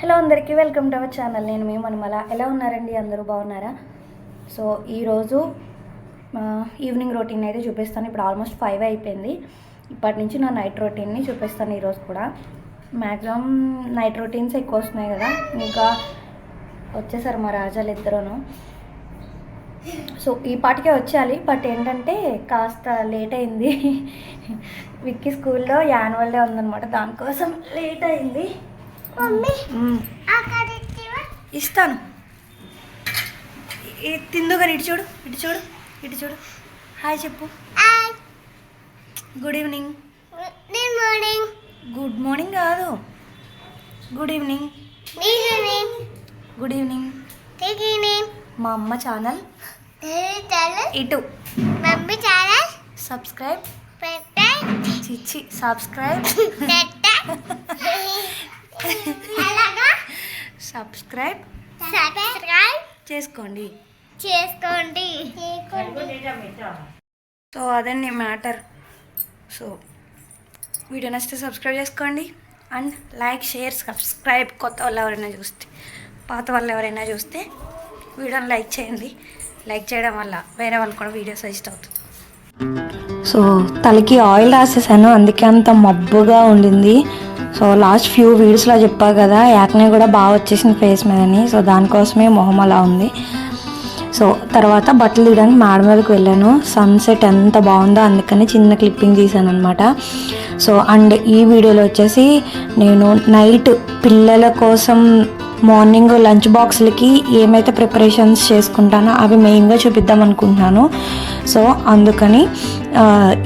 Hello అందరికీ welcome to our channel. నేను మేము మనమల. ఎలా ఉన్నారండి? అందరూ బాగున్నారా? సో ఈరోజు ఈవినింగ్ రొటీన్ అయితే చూపిస్తాను. ఇప్పుడు ఆల్మోస్ట్ ఫైవ్ అయిపోయింది. ఇప్పటి నుంచి నా నైట్ రొటీన్ని చూపిస్తాను ఈరోజు కూడా. మ్యాక్సిమం నైట్ రొటీన్స్ ఎక్కువ వస్తున్నాయి కదా. ఇంకా వచ్చేసారు మా రాజాలు ఇద్దరును. సో ఈ పాటికే వచ్చేయాలి. బట్ ఏంటంటే కాస్త లేట్ అయింది. విక్కీ స్కూల్లో యాన్యువల్ డే ఉందన్నమాట. దానికోసం లేట్ అయింది. ఇస్తాను. ఈ- తిందు కానీ ఇటు చూడు ఇటు చూడు ఇటు చూడు. హాయ్ చెప్పు. Good evening good morning good morning కాదు. గుడ్ ఈవినింగ్ గుడ్ ఈవినింగ్ మా అమ్మ ఛానల్ ఇటు. మమ్మీ చాలా సబ్స్క్రైబ్ చిచ్చి సబ్స్క్రైబ్ పెట్టా అలాగా సబ్స్క్రైబ్ సబ్స్క్రైబ్ చేసుకోండి. చేసుకోండి. సో అదండి మ్యాటర్. సో వీడియో నచ్చితే సబ్స్క్రైబ్ చేసుకోండి. అండ్ లైక్ షేర్ సబ్స్క్రైబ్ కొత్త వాళ్ళు ఎవరైనా చూస్తే పాత వాళ్ళు ఎవరైనా చూస్తే వీడియోని లైక్ చేయండి. లైక్ చేయడం వల్ల వేరే వాళ్ళు కూడా వీడియో సజెస్ట్ అవుతుంది. సో తలకి ఆయిల్ రాసేసాను అందుకే అంత మబ్బుగా ఉండింది. సో లాస్ట్ ఫ్యూ వీడియోస్లో చెప్పా కదా యాక్నే కూడా బాగా వచ్చేసింది ఫేస్ మీదని. సో దానికోసమే మొహం అలా ఉంది. సో తర్వాత బట్టలు తీయడానికి మేడ మీదకి వెళ్ళాను. సన్సెట్ ఎంత బాగుందో అందుకని చిన్న క్లిప్పింగ్ తీసాను అనమాట సో అండ్ ఈ వీడియోలో వచ్చేసి నేను నైట్ పిల్లల కోసం మార్నింగ్ లంచ్ బాక్స్లకి ఏమైతే ప్రిపరేషన్స్ చేసుకుంటానో అవి మెయిన్గా చూపిద్దాం అనుకుంటున్నాను. సో అందుకని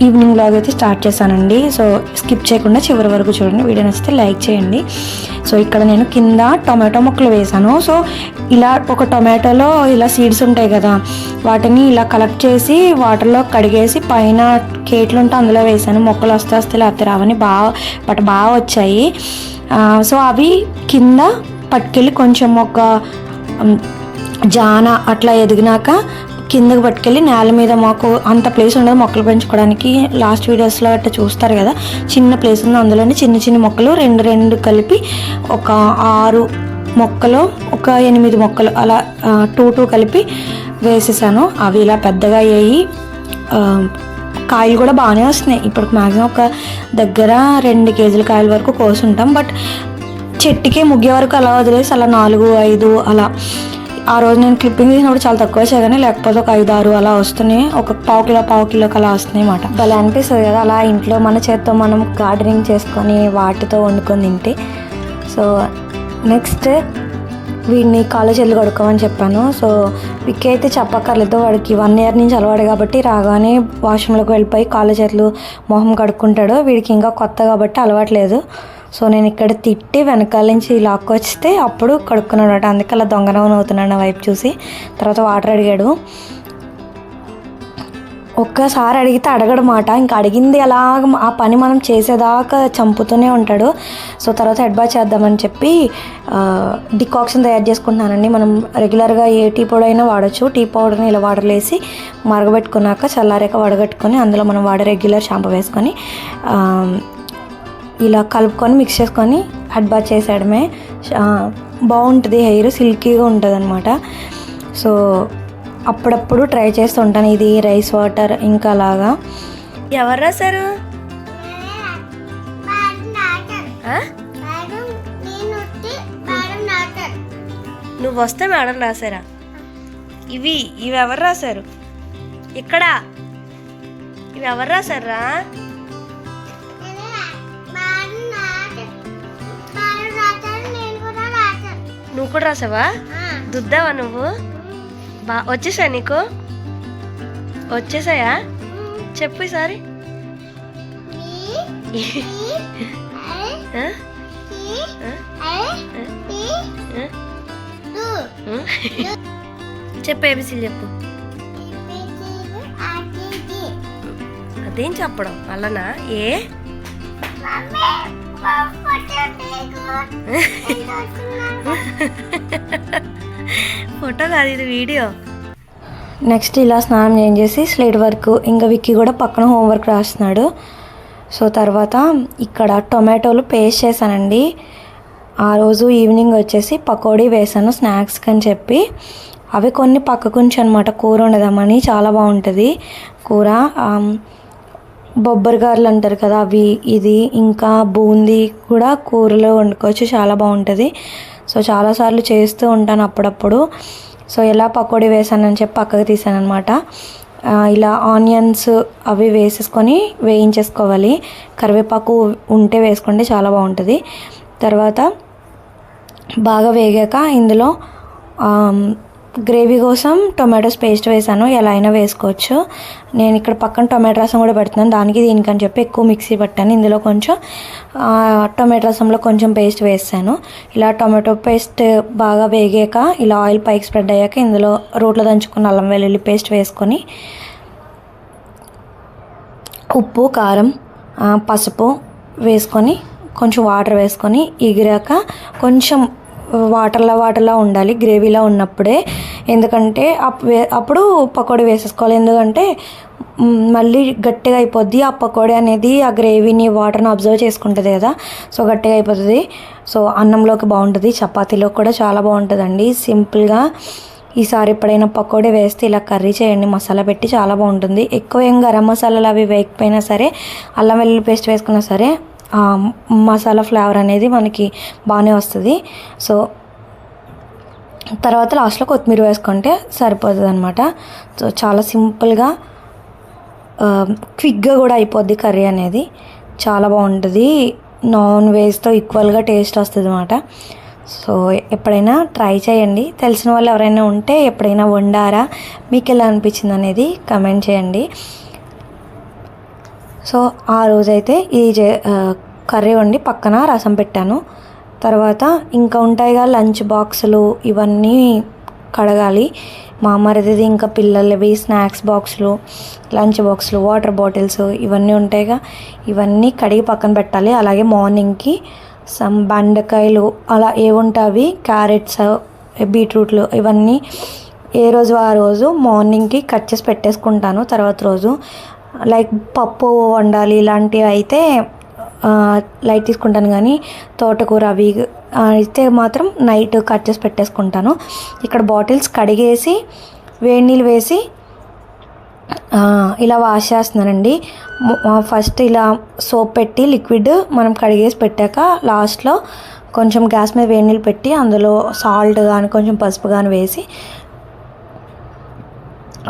ఈవినింగ్ లాగ్ అయితే స్టార్ట్ చేశానండి. సో స్కిప్ చేయకుండా చివరి వరకు చూడండి. వీడియో నచ్చితే లైక్ చేయండి. సో ఇక్కడ నేను కింద టొమాటో మొక్కలు వేసాను సో ఇలా ఒక టొమాటోలో ఇలా సీడ్స్ ఉంటాయి కదా వాటిని ఇలా కలెక్ట్ చేసి వాటర్లో కడిగేసి పైన కేట్లు ఉంటే అందులో వేసాను మొక్కలు వస్తే వస్తే లేకపోతే రావని బాగా బట్ బాగా వచ్చాయి. సో అవి కింద పట్టుకెళ్ళి కొంచెం ఒక జాన అట్లా ఎదిగినాక కిందకి పట్టుకెళ్ళి నేల మీద మాకు అంత ప్లేస్ ఉండదు మొక్కలు పెంచుకోవడానికి. లాస్ట్ వీడియోస్లో అట్లా చూస్తారు కదా చిన్న ప్లేస్ ఉంది అందులోనే చిన్న చిన్న మొక్కలు రెండు రెండు కలిపి ఒక ఆరు మొక్కలు ఒక ఎనిమిది మొక్కలు అలా టూ టూ కలిపి వేసేసాను. అవి ఇలా పెద్దగా అయ్యాయి. కాయలు కూడా బాగానే వస్తున్నాయి. ఇప్పుడు మ్యాక్సిమం ఒక దగ్గర రెండు కేజీల కాయల వరకు కోసుంటాం. ఉంటాం బట్ చెట్టుకే ముగ్గే వరకు అలా వదిలేసి అలా నాలుగు ఐదు అలా. ఆ రోజు నేను క్లిప్పింగ్ తీసినప్పుడు చాలా తక్కువ వచ్చాయి కానీ లేకపోతే ఒక ఐదు ఆరు అలా వస్తున్నాయి. ఒక పావు కిలో పావు కిలోకి అలా వస్తున్నాయి అన్నమాట. భలే అనిపిస్తుంది కదా అలా ఇంట్లో మన చేత్తో మనం గార్డెనింగ్ చేసుకొని వాటితో వండుకొని తింటే. సో నెక్స్ట్ వీడిని కాలేజ్ వెళ్ళి కడుక్కోమని చెప్పాను. సో విక్కీ అయితే చెప్పక్కర్లేదు వాడికి వన్ ఇయర్ నుంచి అలవాడు కాబట్టి రాగానే వాష్రూమ్లోకి వెళ్ళిపోయి కాలేజ్ చేతులు మొహం కడుక్కుంటాడు. వీడికి ఇంకా కొత్త కాబట్టి అలవాట్లేదు సో నేను ఇక్కడ తిట్టి వెనకాల నుంచి లాక్కొచ్చితే అప్పుడు కడుక్కున్నాడు అందుకే అలా దొంగనవన అవుతున్నాడు నా వైపు చూసి. తర్వాత వాటర్ అడిగాడు. ఒక్కసారి అడిగితే అడగడు మాట. ఇంకా అడిగింది అలాగ ఆ పని మనం చేసేదాకా చంపుతూనే ఉంటాడు. సో తర్వాత హెడ్ బాత్ చేద్దామని చెప్పి డికాక్షన్ తయారు చేసుకుంటున్నానండి. మనం రెగ్యులర్గా ఏ టీ పౌడర్ అయినా వాడచ్చు. టీ పౌడర్ని ఇలా వాటర్లో వేసి మరగబెట్టుకున్నాక చల్లారాక వడగట్టుకొని అందులో మనం వాడే రెగ్యులర్ షాంపూ వేసుకొని ఇలా కలుపుకొని మిక్స్ చేసుకొని హెడ్ చేసేయడమే. బాగుంటుంది హెయిర్ సిల్కీగా ఉంటుంది అనమాట సో అప్పుడప్పుడు ట్రై చేస్తూ ఉంటాను. ఇది రైస్ వాటర్ ఇంకా అలాగా ఎవరు రాశారు నువ్వు వస్తే మేడం రాశారా ఇవి ఇవి ఎవరు రాశారు ఇక్కడ. ఇవి ఎవరు రాశారా నువ్వు కూడా రాసావా దుద్దావా నువ్వు బా వచ్చేసా నీకు వచ్చేసాయా చెప్పు ఈసారి? చెప్పు ఏబిసిలు చెప్పు అదేం చెప్పడం అలానా ఏ ఫోటో కాదు ఇది వీడియో. నెక్స్ట్ ఇలా స్నానం చేసి స్లేట్ వర్క్ ఇంకా విక్కీ కూడా పక్కన హోంవర్క్ రాస్తున్నాడు. సో తర్వాత ఇక్కడ టొమాటోలు పేస్ట్ చేశానండి. ఆ రోజు ఈవినింగ్ వచ్చేసి పకోడీ వేసాను స్నాక్స్కి అని చెప్పి. అవి కొన్ని పక్కకుంచి అనమాట కూర ఉండదామని చాలా బాగుంటుంది. కూర ఆమ్, బొబ్బరి గారెలు అంటారు కదా అవి ఇది ఇంకా బూందీ కూడా కూరలో వండుకోవచ్చు. చాలా బాగుంటుంది. సో చాలాసార్లు చేస్తూ ఉంటాను అప్పుడప్పుడు. సో ఎలా పకోడీ వేసానని చెప్పి పక్కకు తీసాను అనమాట ఇలా ఆనియన్స్ అవి వేసేసుకొని వేయించేసుకోవాలి. కరివేపాకు ఉంటే వేసుకోండి చాలా బాగుంటుంది. తర్వాత బాగా వేగాక ఇందులో గ్రేవీ కోసం టొమాటోస్ పేస్ట్ వేసాను. ఎలా అయినా వేసుకోవచ్చు. నేను ఇక్కడ పక్కన టొమాటో రసం కూడా పెడుతున్నాను. దానికి దీనికని చెప్పి ఎక్కువ మిక్సీ పట్టాను. ఇందులో కొంచెం టొమాటో రసంలో కొంచెం పేస్ట్ వేసాను. ఇలా టొమాటో పేస్ట్ బాగా వేగాక ఇలా ఆయిల్ పైకి స్ప్రెడ్ అయ్యాక ఇందులో రోట్లో దంచుకున్న అల్లం వెల్లుల్లి పేస్ట్ వేసుకొని ఉప్పు కారం పసుపు వేసుకొని కొంచెం వాటర్ వేసుకొని ఎగిరాక కొంచెం వాటర్లా వాటర్లా ఉండాలి గ్రేవీలా ఉన్నప్పుడే. ఎందుకంటే అప్ వే- అప్పుడు పకోడీ వేసేసుకోవాలి. ఎందుకంటే మళ్ళీ గట్టిగా అయిపోద్ది. ఆ పకోడీ అనేది ఆ గ్రేవీని వాటర్ని అబ్జర్వ్ చేసుకుంటుంది కదా. సో గట్టిగా అయిపోతుంది. సో అన్నంలోకి బాగుంటుంది. చపాతీలో కూడా చాలా బాగుంటుందండి. సింపుల్గా ఈసారి ఎప్పుడైనా పకోడీ వేస్తే ఇలా కర్రీ చేయండి. మసాలా పెట్టి చాలా బాగుంటుంది. ఎక్కువ ఏం గరం మసాలాలు అవి వేయకపోయినా సరే అల్లం వెల్లుల్లి పేస్ట్ వేసుకున్నా సరే మసాలా ఫ్లేవర్ అనేది మనకి బాగానే వస్తుంది. సో తర్వాత లాస్ట్లో కొత్తిమీర వేసుకుంటే సరిపోతుంది అనమాట సో చాలా సింపుల్గా క్విక్గా కూడా అయిపోద్ది కర్రీ అనేది. చాలా బాగుంటుంది. నాన్ వెజ్తో ఈక్వల్గా టేస్ట్ వస్తుంది అనమాట సో ఎప్పుడైనా ట్రై చేయండి. తెలిసిన వాళ్ళు ఎవరైనా ఉంటే ఎప్పుడైనా వండారా? మీకు ఎలా అనిపించింది అనేది కమెంట్ చేయండి. సో ఆ రోజైతే ఈ కర్రీ వండి పక్కన రసం పెట్టాను. తర్వాత ఇంకా ఉంటాయిగా లంచ్ బాక్సులు ఇవన్నీ కడగాలి. మా మరిది ఇంకా పిల్లలవి స్నాక్స్ బాక్సులు లంచ్ బాక్సులు వాటర్ బాటిల్స్ ఇవన్నీ ఉంటాయిగా ఇవన్నీ కడిగి పక్కన పెట్టాలి. అలాగే మార్నింగ్కి సమ్ బెండకాయలు అలా ఏముంటావి? క్యారెట్స్ బీట్రూట్లు ఇవన్నీ ఏ రోజు ఆ రోజు మార్నింగ్కి కట్ చేసి పెట్టేసుకుంటాను. తర్వాత రోజు లైక్ పప్పు వండాలి ఇలాంటివి అయితే లైట్ తీసుకుంటాను కానీ తోటకూర అవి అయితే మాత్రం నైట్ కట్ చేసి పెట్టేసుకుంటాను. ఇక్కడ బాటిల్స్ కడిగేసి వేడి నీళ్ళు వేసి ఇలా వాష్ చేస్తున్నానండి. ఫస్ట్ ఇలా సోప్ పెట్టి లిక్విడ్ మనం కడిగేసి పెట్టాక లాస్ట్లో కొంచెం గ్యాస్ మీద వేడి నీళ్ళు పెట్టి అందులో సాల్ట్ కానీ కొంచెం పసుపు కానీ వేసి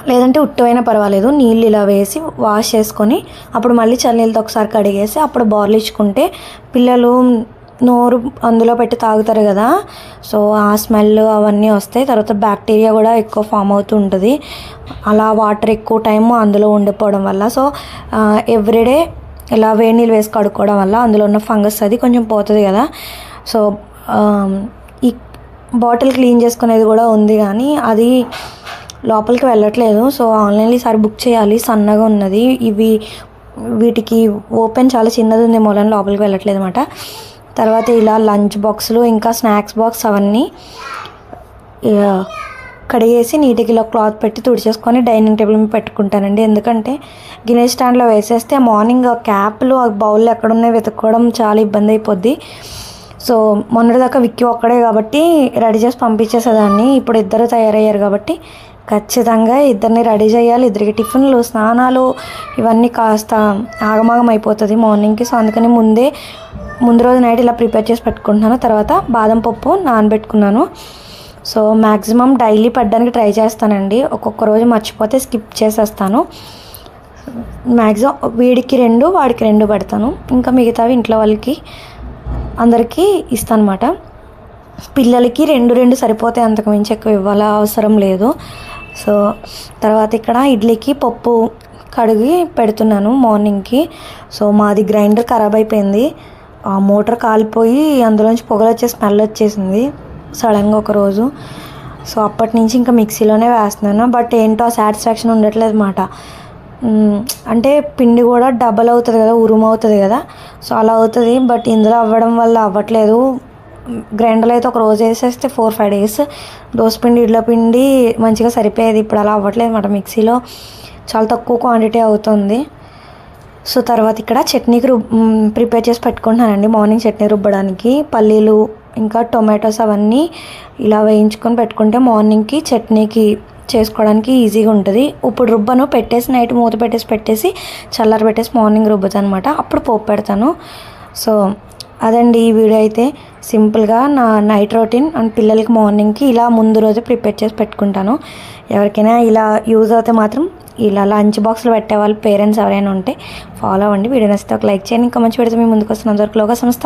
లేదంటే ఉట్టువైనా పర్వాలేదు. నీళ్ళు ఇలా వేసి వాష్ చేసుకొని అప్పుడు మళ్ళీ చల్లనీళ్ళతో ఒకసారి కడిగేసి అప్పుడు బార్లు ఇచ్చుకుంటే పిల్లలు నోరు అందులో పెట్టి తాగుతారు కదా. సో ఆ స్మెల్ అవన్నీ వస్తాయి. తర్వాత బ్యాక్టీరియా కూడా ఎక్కువ ఫామ్ అవుతూ ఉంటుంది. అలా వాటర్ ఎక్కువ టైం అందులో ఉండిపోవడం వల్ల. సో ఎవ్రీడే ఇలా వేడి నీళ్ళు వేసి కడుక్కోవడం వల్ల అందులో ఉన్న ఫంగస్ అది కొంచెం పోతుంది కదా. సో ఈ బాటిల్ క్లీన్ చేసుకునేది కూడా ఉంది కానీ అది లోపలికి వెళ్ళట్లేదు. సో ఆన్లైన్లో ఈసారి బుక్ చేయాలి. సన్నగా ఉన్నది. ఇవి వీటికి ఓపెన్ చాలా చిన్నది ఉంది మూలం లోపలికి వెళ్ళట్లేదు అనమాట తర్వాత ఇలా లంచ్ బాక్సులు ఇంకా స్నాక్స్ బాక్స్ అవన్నీ కడిగేసి నీట్గా ఇలా క్లాత్ పెట్టి తుడిచేసుకొని డైనింగ్ టేబుల్ మీద పెట్టుకుంటానండి. ఎందుకంటే గిన్నె స్టాండ్లో వేసేస్తే మార్నింగ్ క్యాప్లు ఆ బౌల్ ఎక్కడున్నాయి వెతుక్కోవడం చాలా ఇబ్బంది అయిపోద్ది. సో మొన్నటిదాకా విక్కి ఒక్కడే కాబట్టి రెడీ చేసి పంపించేసేదాన్ని. ఇప్పుడు ఇద్దరు తయారయ్యారు కాబట్టి ఖచ్చితంగా ఇద్దరిని రెడీ చేయాలి. ఇద్దరికి టిఫిన్లు స్నానాలు ఇవన్నీ కాస్త ఆగమాగం అయిపోతుంది మార్నింగ్కి. సో అందుకని ముందే ముందు రోజు నైట్ ఇలా ప్రిపేర్ చేసి పెట్టుకుంటున్నాను. తర్వాత బాదం పప్పు నానబెట్టుకున్నాను. సో మ్యాక్సిమం డైలీ పడ్డానికి ట్రై చేస్తానండి. ఒక్కొక్క రోజు మర్చిపోతే స్కిప్ చేసేస్తాను. మ్యాక్సిమం వీడికి రెండు వాడికి రెండు పెడతాను. ఇంకా మిగతావి ఇంట్లో వాళ్ళకి అందరికీ ఇస్తాను పిల్లలకి రెండు రెండు సరిపోతే అంతకు మించి ఎక్కువ ఇవ్వాల అవసరం లేదు. సో తర్వాత ఇక్కడ ఇడ్లీకి పప్పు కడిగి పెడుతున్నాను మార్నింగ్కి. సో మాది గ్రైండర్ ఖరాబ్ అయిపోయింది. ఆ మోటార్ కాలిపోయి అందులోంచి పొగలు వచ్చే స్మెల్ వచ్చేసింది సడన్గా ఒకరోజు సో అప్పటి నుంచి ఇంకా మిక్సీలోనే వేస్తున్నాను. బట్ ఏంటో సాటిస్ఫాక్షన్ ఉండట్లేదు అనమాట అంటే పిండి కూడా డబల్ అవుతుంది కదా ఉరుము అవుతుంది కదా. సో అలా అవుతుంది. బట్ ఇందులో అవ్వడం వల్ల అవ్వట్లేదు. గ్రైండర్లో అయితే ఒక రోజు వేసేస్తే ఫోర్ ఫైవ్ డేస్. దోసపిండి ఇడ్ల పిండి మంచిగా సరిపోయేది. ఇప్పుడు అలా అవ్వట్లేదు అనమాట మిక్సీలో. చాలా తక్కువ క్వాంటిటీ అవుతుంది. సో తర్వాత ఇక్కడ చట్నీకి రుబ్ ప్రిపేర్ చేసి పెట్టుకుంటున్నానండి. మార్నింగ్ చట్నీ రుబ్బడానికి. పల్లీలు ఇంకా టొమాటోస్ అవన్నీ ఇలా వేయించుకొని పెట్టుకుంటే మార్నింగ్కి చట్నీకి చేసుకోవడానికి ఈజీగా ఉంటుంది. ఇప్పుడు రుబ్బను పెట్టేసి నైట్ మూత పెట్టేసి పెట్టేసి చల్లారి పెట్టేసి మార్నింగ్ రుబ్బుతాను అనమాట అప్పుడు పోపు పెడతాను. సో అదండి ఈ వీడియో అయితే సింపుల్గా నా నైట్ రొటీన్ అండ్ పిల్లలకి మార్నింగ్కి ఇలా ముందు రోజు ప్రిపేర్ చేసి పెట్టుకుంటాను. ఎవరికైనా ఇలా యూజ్ అవుతే మాత్రం ఇలా లంచ్ బాక్స్లో పెట్టే వాళ్ళు పేరెంట్స్ ఎవరైనా ఉంటే ఫాలో అవ్వండి. వీడియో నచ్చితే ఒక లైక్ చేయండి. ఇంకా మంచి పెడితే మీ ముందుకు వస్తున్న లోగా సంస్థ